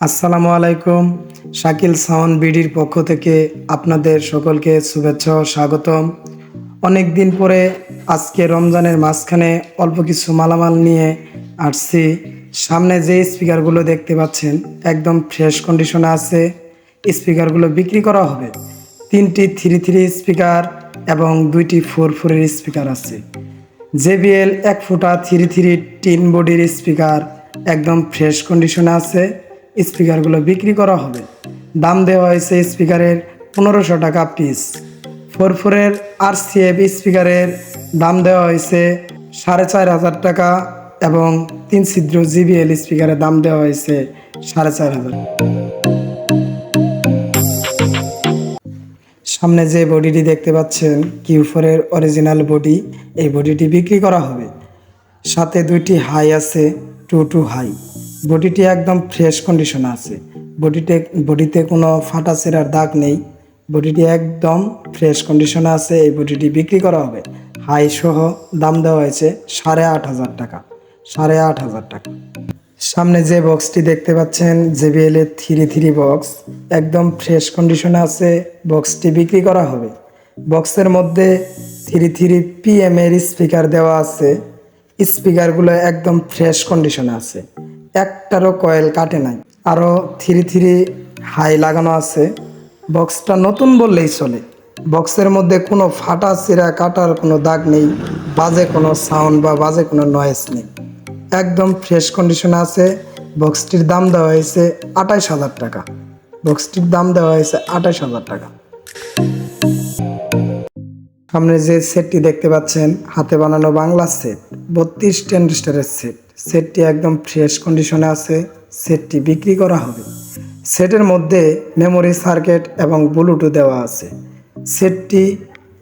আসসালামু আলাইকুম। শাকিল সাউন্ড বিডির পক্ষ থেকে আপনাদের সকলকে শুভেচ্ছা ও স্বাগতম। অনেক দিন পরে আজকে রমজানের মাঝখানে অল্প কিছু মালামাল নিয়ে আসছি। সামনে যে স্পিকারগুলো দেখতে পাচ্ছেন, একদম ফ্রেশ কন্ডিশনে আছে। স্পিকারগুলো বিক্রি করা হবে। তিনটি থ্রি থ্রি স্পিকার এবং দুইটি ফোর ফোরের স্পিকার আছে। জেবিএল এক ফুটা থ্রি থ্রি টিন বডির স্পিকার একদম ফ্রেশ কন্ডিশনে আছে। স্পিকারগুলো বিক্রি করা হবে। দাম দেওয়া হয়েছে স্পিকারের পনেরোশো টাকা পিস। ফোর ফোরের আর সিএফ স্পিকারের দাম দেওয়া হয়েছে সাড়ে চার হাজার টাকা এবং তিন ছিদ্র জিবিএল স্পিকারের দাম দেওয়া হয়েছে সাড়ে চার হাজার সামনে যে বডিটি দেখতে পাচ্ছেন, কিউ ফোরের অরিজিনাল বডি, এই বডিটি বিক্রি করা হবে। সাথে দুইটি হাই আছে, টু টু হাই। বডিটি একদম ফ্রেশ কন্ডিশনে আছে। বডিতে বডিতে কোনো ফাটা চেরার দাগ নেই। বডিটি একদম ফ্রেশ কন্ডিশনে আছে। এই বডিটি বিক্রি করা হবে। হাই সহ দাম দেওয়া হয়েছে সাড়ে আট হাজার টাকা। সাড়ে আট হাজার টাকা। সামনে যে বক্সটি দেখতে পাচ্ছেন জেবিএল এর থ্রি থ্রি বক্স একদম ফ্রেশ কন্ডিশনে আছে। বক্সটি বিক্রি করা হবে। বক্সের মধ্যে থ্রি থ্রি পিএম এর স্পিকার দেওয়া আছে। স্পিকারগুলো একদম ফ্রেশ কন্ডিশনে আছে। একটারও কয়েল কাটে নাই। আরও থ্রি থ্রি হাই লাগানো আছে। বক্সটা নতুন বললেই চলে। বক্সের মধ্যে কোনো ফাটা চিরা কাটার কোনো দাগ নেই, বাজে কোনো সাউন্ড বা বাজে কোনো নয়েস নেই। একদম ফ্রেশ কন্ডিশনে আছে। বক্সটির দাম দেওয়া হয়েছে আঠাইশ হাজার টাকা। বক্সটির দাম দেওয়া হয়েছে আঠাইশ হাজার টাকা। সামনে যে সেটটি দেখতে পাচ্ছেন, হাতে বানানো বাংলা সেট বত্রিশ টেন্ডারের সেট সেটটি একদম ফ্রেশ কন্ডিশনে আছে, সেটটি বিক্রি করা হবে। সেটের মধ্যে মেমোরি সার্কিট এবং ব্লুটুথ দেওয়া আছে। সেটটি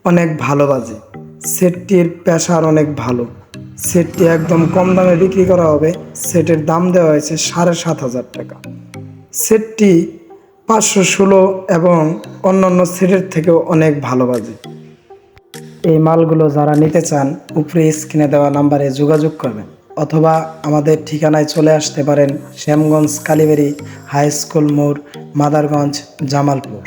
অনেক ভালো বাজে। সেটটির প্রেশার অনেক ভালো। সেটটি একদম কম দামে বিক্রি করা হবে। সেটের দাম দেওয়া হয়েছে সাড়ে সাত হাজার টাকা। সেটটি পাঁচশো ষোলো এবং অন্যান্য সেটের থেকেও অনেক ভালো বাজে। এই মালগুলো যারা নিতে চান, উপরে স্ক্রিনে দেওয়া নাম্বারে যোগাযোগ করবেন। অথবা আমাদের ঠিকানায় চলে আসতে পারেন শ্যামগঞ্জ কালীবাড়ি হাই স্কুল মোড় মাদারগঞ্জ জামালপুর।